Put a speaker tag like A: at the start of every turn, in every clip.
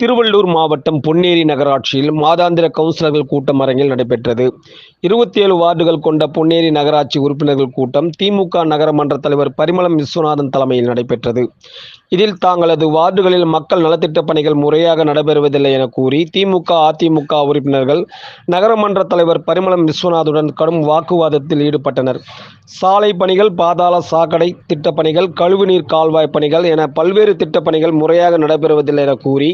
A: திருவள்ளூர் மாவட்டம் பொன்னேரி நகராட்சியில் மாதாந்திர கவுன்சிலர்கள் கூட்டம் அரங்கில் நடைபெற்றது. இருபத்தி ஏழு வார்டுகள் கொண்ட பொன்னேரி நகராட்சி உறுப்பினர்கள் கூட்டம் திமுக நகரமன்ற தலைவர் பரிமளம் விஸ்வநாதன் தலைமையில் நடைபெற்றது. இதில் தாங்களது வார்டுகளில் மக்கள் நலத்திட்ட பணிகள் முறையாக நடைபெறுவதில்லை என கூறி திமுக அதிமுக உறுப்பினர்கள் நகரமன்ற தலைவர் பரிமளம் விஸ்வநாதுடன் கடும் வாக்குவாதத்தில் ஈடுபட்டனர். சாலை பணிகள் பாதாள சாக்கடை திட்டப்பணிகள் கழிவுநீர் கால்வாய் பணிகள் என பல்வேறு திட்டப்பணிகள் முறையாக நடைபெறுவதில்லை என கூறி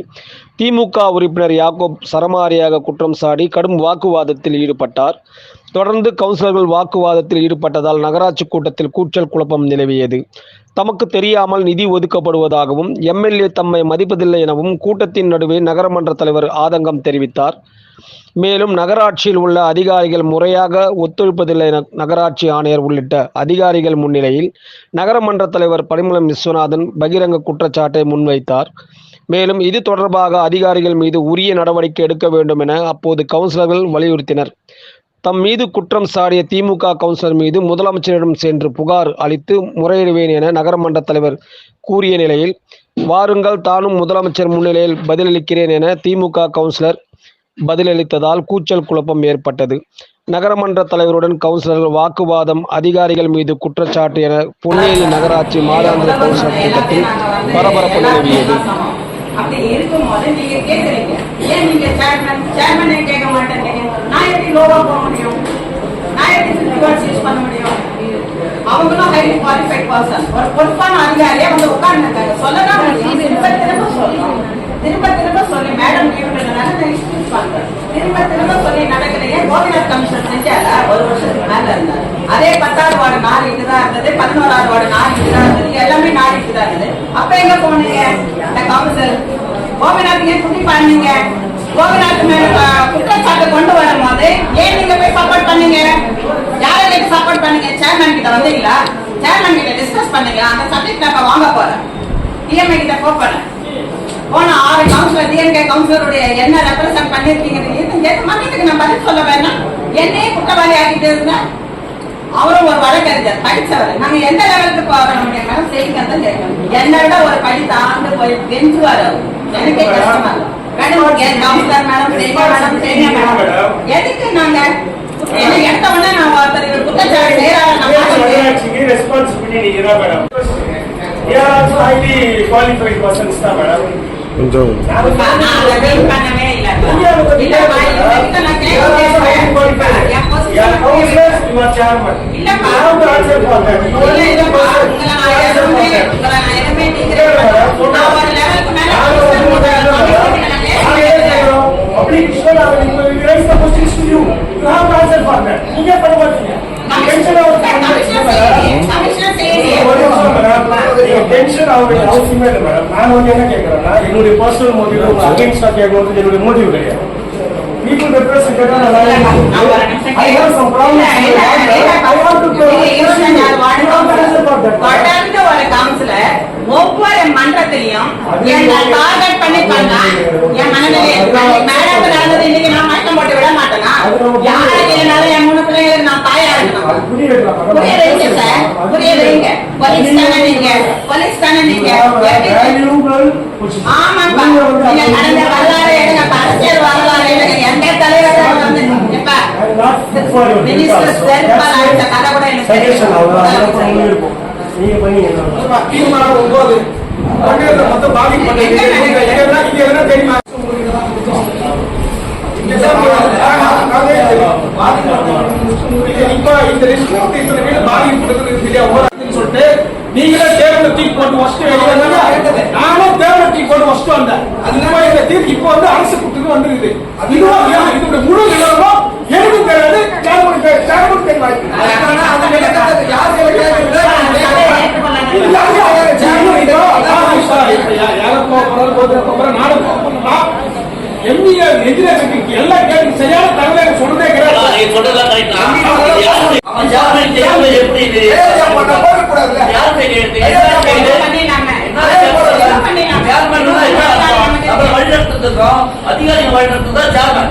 A: திமுக உறுப்பினர் யாக்கோப் சரமாரியாக குற்றம் சாடி கடும் வாக்குவாதத்தில் ஈடுபட்டார். தொடர்ந்து கவுன்சிலர்கள் வாக்குவாதத்தில் ஈடுபட்டதால் நகராட்சி கூட்டத்தில் கூச்சல் குழப்பம் நிலவியது. தமக்கு தெரியாமல் நிதி ஒதுக்கப்படுவதாகவும் எம்எல்ஏ தம்மை மதிப்பதில்லை எனவும் கூட்டத்தின் நடுவே நகரமன்ற தலைவர் ஆதங்கம் தெரிவித்தார். மேலும் நகராட்சியில் உள்ள அதிகாரிகள் முறையாக ஒத்துழைப்பதில்லை என நகராட்சி ஆணையர் உள்ளிட்ட அதிகாரிகள் முன்னிலையில் நகரமன்ற தலைவர் பரிமளம் விஸ்வநாதன் பகிரங்க குற்றச்சாட்டை முன்வைத்தார். மேலும் இது தொடர்பாக அதிகாரிகள் மீது உரிய நடவடிக்கை எடுக்க வேண்டும் என அப்போது கவுன்சிலர்கள் வலியுறுத்தினர். தம் மீது குற்றம் சாடிய திமுக கவுன்சிலர் மீது முதலமைச்சரிடம் சென்று புகார் அளித்து முறையிடுவேன் என நகரமன்ற தலைவர் கூறிய நிலையில் வாருங்கள் தானும் முதலமைச்சர் முன்னிலையில் பதிலளிக்கிறேன் என திமுக கவுன்சிலர் பதிலளித்ததால் கூச்சல் குழப்பம் ஏற்பட்டது. நகரமன்ற தலைவருடன் கவுன்சிலர்கள் வாக்குவாதம் அதிகாரிகள் மீது குற்றச்சாட்டு என பொன்னேரி நகராட்சி மாதாந்திர கவுன்சிலர் கூட்டத்தில் பரபரப்பு நிலவியது.
B: லோவா போக முடியும். நான் எப்படி ஃபிஃப்டி பண்ண முடியும். அவங்களும் ஹைலி குவாலிஃபைட் பர்சன் ஒரு பொறுப்பான அதிகாரியே வந்து உட்கார்ந்துருக்காங்க சொல்லலாம் திரும்ப திரும்ப சொல்லணும். திரும்ப திரும்ப சொல்லி மேடம் கேட்கறதுனால நான் எக்ஸ்கியூஸ் பண்றேன் திரும்ப திரும்ப சொல்லி நடக்கலையே கோபிநாத் கமிஷன் செஞ்சால ஒரு வருஷத்துக்கு மேல இருந்தாரு. அதே பத்தாவது வார்டு நாலு இதுதான் இருந்தது. பதினோராவது வார்டு நாலு இதுதான் இருந்தது. எல்லாமே நாலு இதுதான் இருந்தது. அப்ப எங்க போனீங்க? இந்த கவுன்சில் கோபிநாத் ஏன் குட்டி பண்ணீங்க? கோபிநாத் மேல அஹ், கொண்டு வரும்போது ஏன் நீங்க போய் சப்போர்ட் பண்ணீங்க? யாருக்கு சப்போர்ட் பண்ணீங்க? சேர்மன் கிட்ட வந்தீங்களா? சேர்மன் கிட்ட டிஸ்கஸ் பண்ணுங்க அந்த சப்ஜெக்ட் நான் வாங்க போறேன். டிஎம்ஐ கிட்ட போறேன் போன ஆறு கவுன்சிலர் டிஎம்கே கவுன்சிலருடைய என்ன ரெப்ரசன்ட் பண்ணிருக்கீங்க கேட்க மன்னத்துக்கு நான் பதில் சொல்ல வேணாம். என்னையே குற்றவாளி ஆகிட்டு இருந்தேன் அவரும் ஒரு வழக்கறிஞர் படிச்சவர். நாங்க எந்த லெவலுக்கு போக முடியும்? மேடம் தான் கேட்கணும் என்னோட ஒரு படி தாழ்ந்து போய் கெஞ்சுவார் அவர். எனக்கே கஷ்டமா இருக்கு. மேடம் ஒரு கே- கவுன்சிலர் மேடம் செய்யுங்க மேடம் செய்யுங்க மேடம் எதுக்கு நாங்க என்ன எடுத்த உடனே நான் ஒருத்தர் இவர் குற்றச்சாட்டு செய்யறாரு நான் பார்க்க முடியும்.
C: responsibility நீங்கதான் madam. கேட்கிறோம்? Application ah we raise the questions to you. You have to answer for that. நீங்க பண்ண மாட்டீங்க. Tension ஆகுது.
B: கமிஷனர் செய்யலையே. கமிஷனர் செய்யலையே.
C: ஒரு நிமிஷம் மேடம். நீங்க tension ஆக வேண்டிய அவசியமே இல்லை மேடம். நான் வந்து என்ன கேட்கிறேன்னா, என்னுடைய personal motive, உங்க against ஆ கேட்கணும்னு என்னுடைய motive கிடையாது. People allowed to-
B: நான் ஒரு நிமிஷம்
C: I have some problems. I have to go-.
B: தொடர்ந்து ஒரு கவுன்சிலர் ஒவ்வொரு மன்றத்திலையும் டார்கெட் பண்ணி பண்ணா என் மனநிலை மேடம் நடந்தது இன்னைக்கு நான் மயக்கம் போட்டு விட மாட்டேனா? யாருக்கு இல்லைனாலும் என் மூணு பிள்ளைங்களுக்கு நான் தாயா இருக்கணும்
C: புரிய
B: வைங்க சார் புரிய வைங்க. போலீஸ் தானே நீங்க? போலீஸ் தானே நீங்க. ஆமாப்பா.
C: நீங்க வந்து
B: மினிஸ்டர்
C: discussion.
B: செருப்பால் அடிச்ச கதை கூட எனக்கு.
C: அதுக்கப்புறம் உங்களுக்கு இருக்கும். நீங்க பண்ணீங்க என்ன?
D: தீர்மானம் ஒன்பது தமிழகத்தை மொத்தம் இங்க எல்லாம் தெரியுமா நீங்களே தேர்தலை தூக்கி போட்டு. நானும் வச்சுட்டு வந்தேன் இந்த தீர்ப்பு இப்போ வந்து அரசு கூட்டுக்கு வந்துருக்குது இதோட முழு நிலவரம் எனக்கும் தெரியாது சேர்மனுக்கு சேர்மனுக்கு யார் இது இதோ அதான் எல்லா கேள்வி சரியான தகவலை எனக்கு சொன்னதே கிடையாது
E: நீங்க சொல்றதெல்லாம் correct தான். அவன் ஜாமீன் தெரியாம யார் கையில எடுத்து? என்ன கையில?
B: பண்ணினாங்க.
E: என்ன சேர்மன்?
B: யார்
E: சேர்மன் தான் என்ன அர்த்தம்? அப்புறம் வழிநடத்துறதுக்கும் அதிகாரிகள் வழிநடத்துறது தான் சேர்மன்.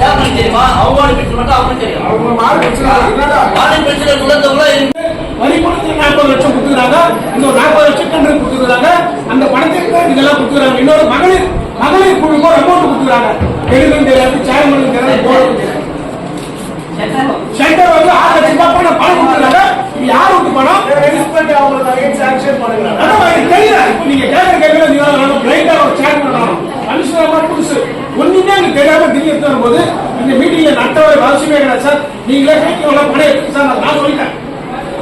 D: சேர்மன்
E: தெரியுமா? அவங்க பிரச்சனை மட்டும் அவங்களுக்கு தெரியும்.
C: அவங்க மாறு பிரச்சனை என்னடா வரி பணத்துக்கு நாற்பது லட்சம் கொடுத்துருக்காங்க. இன்னொரு நாற்பது லட்சம் டெண்டர் கொடுத்துருக்காங்க. அந்த பணத்திற்கு இதெல்லாம் கொடுத்துருக்காங்க. இன்னொரு மகளிர் மகளிர் குழுக்கு ஒரு அமௌண்ட் கொடுத்துருக்காங்க. எழுதும் தெரியாது சேர்மனுக்கு தெரியாது போர்டுக்கு தெரியாது. சென்டர் வந்து ஆறு லட்சம் ரூபாய் நான் பணம் கொடுத்துருக்காங்க. இது யார் விட்டு பணம்? அதான் எனக்கு தெரியல. இப்போ நீங்க கேட்கற கேள்வியில நீங்க வேணும். பிரைட்டா ஒரு சேர்மன் வேணும் கமிஷனர் புதுசு. ஒண்ணுமே எனக்கு தெரியாம திடீர்னு எடுத்து இந்த மீட்டிங்ல நட்டவரை அவசியமே கிடையாது சார். நீங்களே கைக்கு எவ்வளவு பணம் எடுத்து சார் நான் சொல்லிட்டேன்.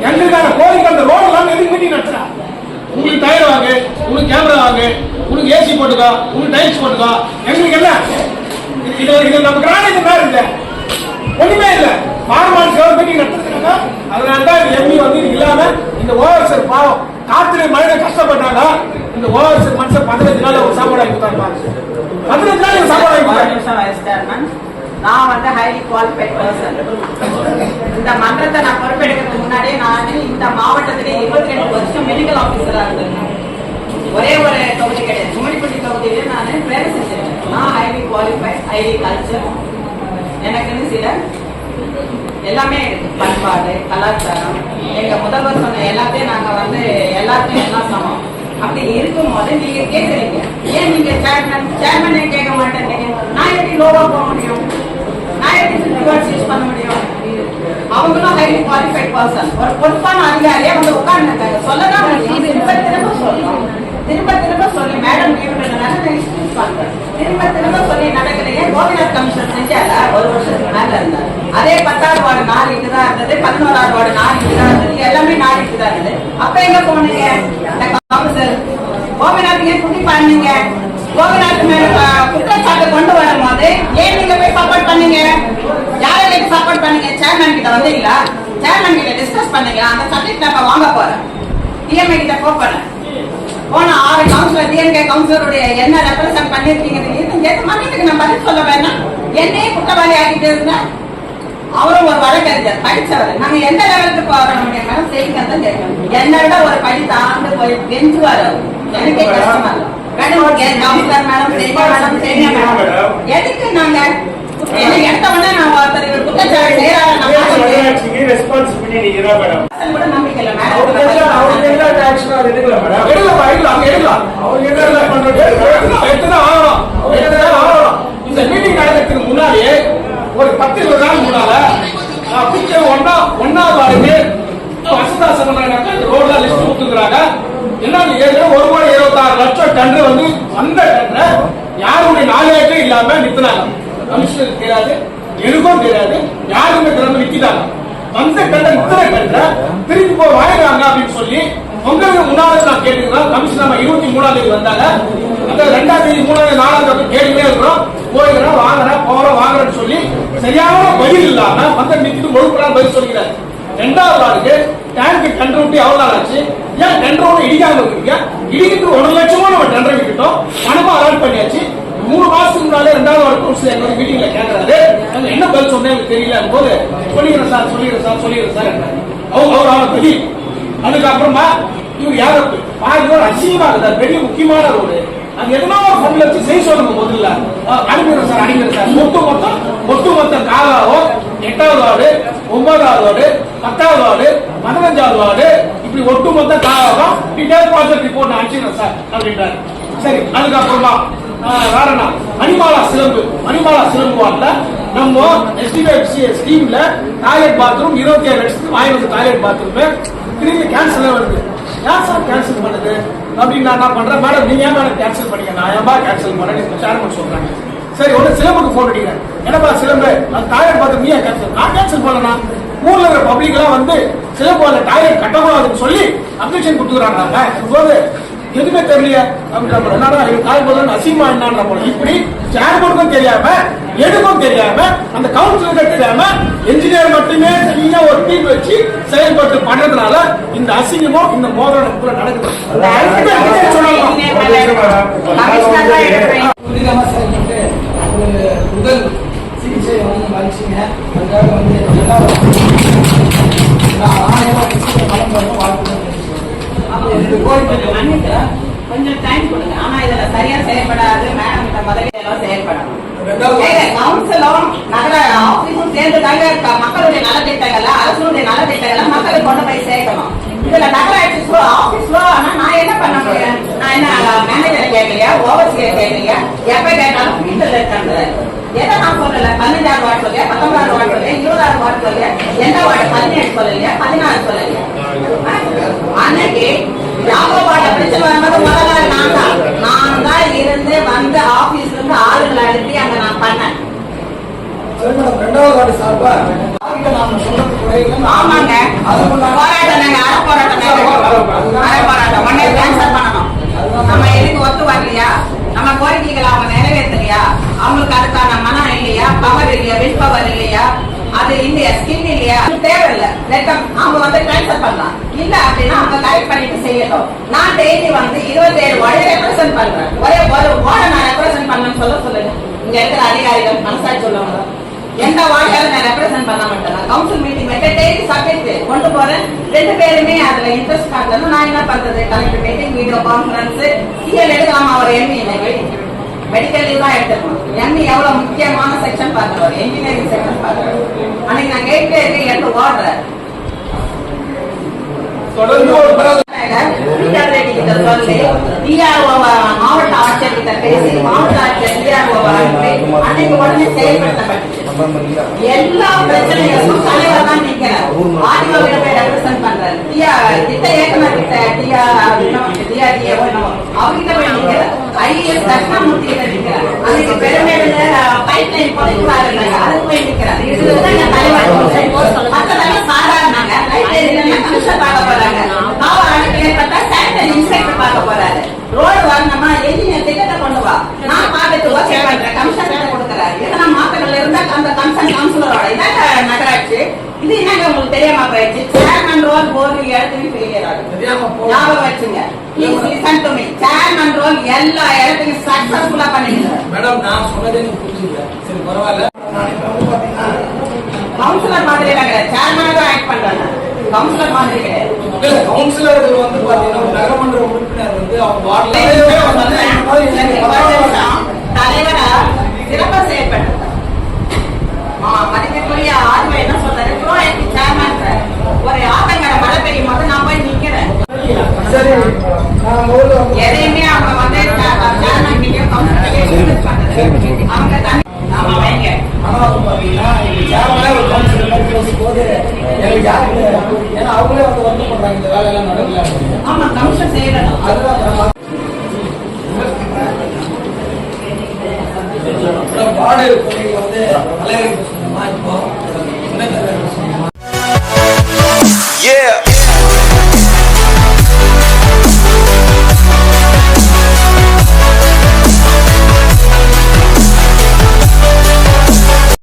C: எங்களுக்கான கோரிக்கை அந்த ரோடு எல்லாம் எதுக்கு மீட்டிங் நடத்துறா? உங்களுக்கு டயர் வாங்கு உங்களுக்கு கேமரா வாங்கு உங்களுக்கு ஏசி போட்டுக்கா உங்களுக்கு டைல்ஸ் போட்டுக்கோ. எங்களுக்கு என்ன? இது- இது இது நம்ம கிராமத்து மாதிரி இல்லை. ஒண்ணுமே இல்ல. பார்மான் கவர்மெண்ட் நடத்துறாங்க அதனால தான் எம்பி வந்து இது இல்லாம இந்த ஓவர்சர் பாவம் காத்துல மழையில கஷ்டப்பட்டாங்க. இந்த ஓஆர்எஸ் மனுஷன் பதினஞ்சு நாள் ஒரு சாப்பாடு வாங்கி பதினஞ்சு நாள் சாப்பாடு வாங்கி
B: நான் வந்து ஹைலி குவாலிஃபைட் பர்சன் இந்த மன்றத்தை நான் பொறுப்பெடுக்கிறதுக்கு முன்னாடியே நான் இந்த மாவட்டத்திலே இருபத்தி ரெண்டு வருஷம் மெடிக்கல் ஆஃபீஸராக இருந்திருக்கேன் ஒரே ஒரு தொகுதி கிடையாது. கும்மிடிப்பட்டி தொகுதியில நான் வேலை செஞ்சிருக்கேன் நான் ஹைலி குவாலிஃபைட் ஹைலி கல்ச்சர் எனக்குன்னு சில எல்லாமே பண்பாடு கலாச்சாரம் எங்க முதல்வர் சொன்ன எல்லாத்தையும் நாங்க வந்து எல்லாத்தையும் எல்லாம் சமம். அப்படி இருக்கும்போது நீங்க கேக்குறீங்க. ஏன் நீங்க சேர்மன் சேர்மனே கேட்க மாட்டேன் நான் எப்படி லோவா போக முடியும். நான் எப்படி ஃபிஃப்டி வேர்ட்ஸ் யூஸ் பண்ண முடியும். அவங்களும் ஹைலி குவாலிஃபைட் பர்சன் ஒரு பொறுப்பான அதிகாரியே வந்து உட்கார்ந்துருக்காங்க சொல்லதான் திரும்ப திரும்ப சொல்லணும். திரும்ப திரும்ப சொல்லி மேடம் கேட்கறதுனால நான் எக்ஸ்கியூஸ் பண்றேன் திரும்ப திரும்ப சொல்லி நடக்கிறீங்க கோபிநாத் கமிஷன் செஞ்சால ஒரு வருஷத்துக்கு மேல இருந்தார் அதே பத்தாவது வார்டு நாலு இதுதான் இருந்தது பதினோராவது வார்டு நாலு இதுதான் இருந்தது எல்லாமே நாலு இதுதான் இருந்தது. அப்ப எங்க போனீங்க இந்த கவுன்சிலர் கோபிநாத் ஏன் குட்டி பண்ணுங்க. கோபிநாத் குற்றச்சாட்டு கொண்டு வரும்போது ஏன் நீங்க போய் சப்போர்ட் பண்ணுங்க? யாரை சப்போர்ட் பண்ணுங்க? சேர்மன் கிட்ட வந்தீங்களா? சேர்மேன் கிட்ட டிஸ்கஸ் பண்ணுங்க. அந்த சப்ஜெக்ட் நம்ம வாங்க போறேன். டிஎம்ஐ கிட்ட போறேன் போன ஆறு கவுன்சிலர் டிஎம்கே கவுன்சிலருடைய என்ன ரெப்ரசன்ட் பண்ணிருக்கீங்க ஏற்ற மன்னத்துக்கு நான் பதில் சொல்ல வேணாம். என்னையே குற்றவாளி ஆகிட்டு இருந்தேன் அவரும் ஒரு வழக்கறிஞர் படிச்சவர். நாங்க எந்த லெவலுக்கு போறோம் முடியும் செய்யுங்க தான் கேட்கணும். என்னோட ஒரு படி தாழ்ந்து போய் கெஞ்சுவார் அவர். எனக்கே கஷ்டமா எதுக்கு நாங்க என்ன எடுத்த உடனே நான் ஒருத்தர் இவர் குற்றச்சாட்டு அது கூட நம்பிக்கை இல்லை
C: அவங்க அவங்க
B: மேடம்
C: எல்லாம் ஆக்ஷன் அது எடுக்கல மேடம்
D: எடுக்கலாம் எடுக்கலாம்
C: அவங்க என்ன பண்றது
D: எடுத்துதான் ஆகணும் எடுத்துதான் ஆகணும் இந்த மீட்டிங் நடக்கிறதுக்கு முன்னாடியே ஒரு பத்து இருபது நாள் முன்னால நான் குடிச்ச ஒன்னா ஒன்னாவது வார்டுக்கு வசந்தா சங்கம்னாக்க இந்த ரோட்ல லிஸ்ட் கொடுத்துருக்காங்க என்னன்னு ஏற்கனவே ஒரு கோடி இருபத்தாறு லட்சம் டன்னு வந்து அந்த இடத்துல யாருடைய நாலேஜே இல்லாம நிறுத்தினாங்க கமிஷனர் தெரியாது எனக்கும் தெரியாது யாருமே திறந்து நிக்கிறாங்க. வந்த கண்ட முத்திரை கண்ட திருப்பி போய் வாங்கிடுறாங்க அப்படின்னு சொல்லி பொங்கலுக்கு முன்னாடி நான் கேட்டுக்கிறோம் கமிஷன் நம்ம இருபத்தி மூணாம் தேதி வந்தாங்க. அந்த ரெண்டாம் தேதி மூணாம் தேதி நாலாம் தேதி கேட்டுமே இருக்கிறோம். போயிடுறோம் வாங்குறேன் போறோம் வாங்குறேன்னு சொல்லி சரியான பதில் இல்லாம வந்த நிக்கிட்டு ஒழுங்குறான்னு பதில் சொல்லிக்கிறாரு ரெண்டாவது நாளுக்கு டேங்க் டெண்டர் விட்டு எவ்வளவு நாள் ஆச்சு. ஏன் டெண்டர் ஒன்று இடிக்காம இருக்கீங்க இடிக்கிறது ஒன்றரை லட்சமா நம்ம டெண்டர் விட்டுட்டோம் பணமா அலாட் பண்ணியாச்சு. மூணு மாசத்துக்கு முன்னாலே ரெண்டாவது வாரம் கவுன்சில் என்னோட மீட்டிங்ல கேட்கறாரு நாங்க என்ன பதில் சொன்னேன் எனக்கு தெரியல. போது சொல்லிடுறேன் சார் சொல்லிடுறேன் சார் சொல்லிடுறேன் சார் அவங்க அவர் அவரை பதில் அதுக்கப்புறமா இவர் யார பாதி ரோடு அசிங்கமா இருந்தார் பெரிய முக்கியமான ரோடு அது எதனா ஒரு ஃபண்ட்ல வச்சு செய்ய சொல்லுங்க முதல்ல? அஹ் அனுப்பிடுறேன் சார் அனுப்பிடுறேன் சார். மொத்த மொத்தம் ஒட்டு மொத்தம் காலாவோ எட்டாவது வார்டு ஒன்பதாவது வார்டு பத்தாவது வார்டு பதினஞ்சாவது வார்டு இப்படி ஒட்டு மொத்தம் காலாவோ டீடைல் ப்ராஜெக்ட் ரிப்போர்ட் அனுப்பிச்சிடுறேன் சார் அப்படின்றாரு. சரி அதுக்கப்புறமா ஆஹ் வேற மணிமாலா சிலம்பு மணிமாலா சிலம்பு வார்டுல நம்ம எஸ்டிபிஎஃப்சி ஸ்கீம்ல டாய்லெட் பாத்ரூம் இருபத்தி ஏழு லட்சத்துக்கு வாங்கி வந்து டாய்லெட் பாத்ரூம் திரும்பி கேன்சல் வருது. ஏன் சார் கேன்சல் பண்ணுது? அப்படின்னு நான் என்ன பண்றேன்? மேடம் நீங்க ஏன் மேடம் கேன்சல் பண்ணீங்க? நான் ஏன்பா கேன்சல் பண்ணேன்? சேர்மன் சொல்றாங்க. சரி உடனே சிலம்புக்கு போன் அடிக்கிறேன். என்னப்பா சிலம்பு? அந்த டாய்லெட் பார்த்து நீ கேன்சல் நான் கேன்சல் பண்ணலாம் ஊர்ல இருக்கிற பப்ளிக் எல்லாம் வந்து சிலம்பு அந்த டாய்லெட் கட்டக்கூடாதுன்னு சொல்லி அப்ளிகேஷன் கொடுத்துக்கிறாங்க. போது எதுவுமே தெரியல அப்படின்ற என்னடா இது கால் போதும் அசிங்கமா என்னன்ற போல இப்படி சேர்மனுக்கும் தெரியாம எடுக்கும் தெரியாம அந்த கவுன்சிலருக்கு தெரியாம என்ஜினியர் மட்டுமே தனியா ஒரு டீம் வச்சு செயல்பட்டு பண்றதுனால இந்த அசிங்கமும் இந்த மோதல் நமக்குள்ள நடக்குது.
F: முதல் சிகிச்சை வந்து மதிச்சிங்க அதுக்காக வந்து.
B: கொஞ்சம் டைம் கொடுங்க. ஆனா இதுல சரியா செயல்படாது. மேடம் கிட்ட முதல்ல எல்லாம் செயல்படணும். கவுன்சிலும் நகர ஆபீஸும் சேர்ந்து தாங்க க- மக்களுடைய நலத்திட்டங்களை அரசுடைய நலத்திட்டங்களை? மக்களுக்கு கொண்டு போய் சேர்க்கணும். இதுல நகராட்சி ஸ்லோ ஆபீஸ் ஆனா நான் என்ன பண்ண முடியும்? நான் என்ன மேனேஜரை கேட்கலையா? ஓவர்சியர் கேட்கலையா? எப்ப கேட்டாலும் வீட்டுல இருக்கிறது எதை நான் சொல்லல? பதினஞ்சாறு வார்டு சொல்லியா? பத்தொன்பதாறு வார்டு சொல்லியா இருபதாறு வார்டு சொல்லியா எந்த வார்டு பதினேழு சொல்லலையா பதினாறு சொல்லலையா அன்னைக்கு ராமபாட பிரச்சனை வரும்போது முதல்ல நான் தான் நான் தான் இருந்து வந்து ஆபீஸ்ல இருந்து ஆளுங்களை அனுப்பி அங்க நான் பண்ணேன்
F: சரி மேடம் ரெண்டாவது வார்டு சார்பா அவங்க நாம சொல்றது குறைகள்
B: ஆமாங்க போராட்டம் நாங்க அரை போராட்டம் நாங்க அரை போராட்டம் உடனே கேன்சல் பண்ணணும் நம்ம எதுக்கு ஒத்து வரலையா நம்ம கோரிக்கைகளை அவங்க நிறைவேற்றலையா அவங்களுக்கு அதுக்கான மனம் இல்லையா? பவர் இல்லையா? வில் பவர் இல்லையா? அது இல்லையா? ஸ்கின் இல்லையா? தேவையில்ல. தேவையில்லை அவங்க வந்து ட்ரான்ஸ்ஃபர் பண்ணலாம். இல்ல அப்படின்னா அவங்க கரெக்ட் பண்ணிட்டு செய்யட்டும். நான் டெய்லி வந்து இருபத்தேழு வார்டு ரெப்ரசென்ட் பண்றேன். ஒரே ஒரு வார்டை நான் ரெப்ரசென்ட் பண்ணேன்னு சொல்ல சொல்லுங்க. இங்க இருக்கிற அதிகாரிகள் மனசாட்சி உள்ளவங்க. எந்த வார்டாலும் நான் ரெப்ரசென்ட் பண்ண மாட்டேன். கவுன்சில் மீட்டிங் வைக்க டெய்லி சப்ஜெக்ட் கொண்டு போறேன். ரெண்டு பேருமே அதுல இன்ட்ரெஸ்ட் காட்டணும் நான் என்ன பண்றது? Collector meeting video conference CL எடுக்கலாமா. ஒரு எம்இ மெடிக்கல் லீவ் தான் எடுத்துக்கணும் எம்இ எவ்வளவு முக்கியமான செக்ஷன் பார்க்கிறோம்? இன்ஜினியரிங் செக்ஷன் பார்க்கிறோம். அன்னைக்கு நான் கேட்டே இருக்கேன்
D: ஒரு பிரதமர்
B: மாவட்ட ஆட்சியர் கிட்ட பேசி மாவட்ட ஆட்சியர் டிஆர்ஓ அன்னைக்கு உடனே செயல்படுத்தப்பட்டுச்சு. எல்லா பிரச்சனைகளுக்கும் தலைவர் தான் நிக்கிறார் இது என்னங்க உங்களுக்கு தெரியாம போயிடுச்சு? சேர்மன் ரோல் போர்டு இடத்துலையும் ஃபெயிலியர் ஆகுது. ஞாபகம் வச்சுங்க. Please listen to me chairman role எல்லா இடத்துலையும் சக்சஸ்ஃபுல்லா பண்ணிடுங்க.
F: மேடம் நான் சொன்னதே
B: கவுன்சிலர் மாதிரி சேர்மனாக ஆக்ட் பண்றாங்க கவுன்சிலர் மாதிரி கிடையாது.
F: கவுன்சிலர்கள் வந்து பாத்தீங்கன்னா ஒரு நகரமன்ற உறுப்பினர் வந்து அவங்க
B: தலைவரா சிறப்பா செயல்பட்டு மதிப்பிற்குரிய ஆர்வம் என்ன சொல்றாரு ப்ரோஆக்டிவ் சேர்மன் ஒரு ஆத்தங்கர மழை பெய்யும் போது நான் போய் நிக்கிறேன். எதையுமே அவங்க வந்து சேர்மன் அவங்க தனி
F: ஆனா வந்து பாத்தீங்கன்னா எங்க சேர்மனே ஒரு கவுன்சிலர் மாதிரி பேசும்போது எனக்கு யாருக்கு ஏன்னா அவங்களே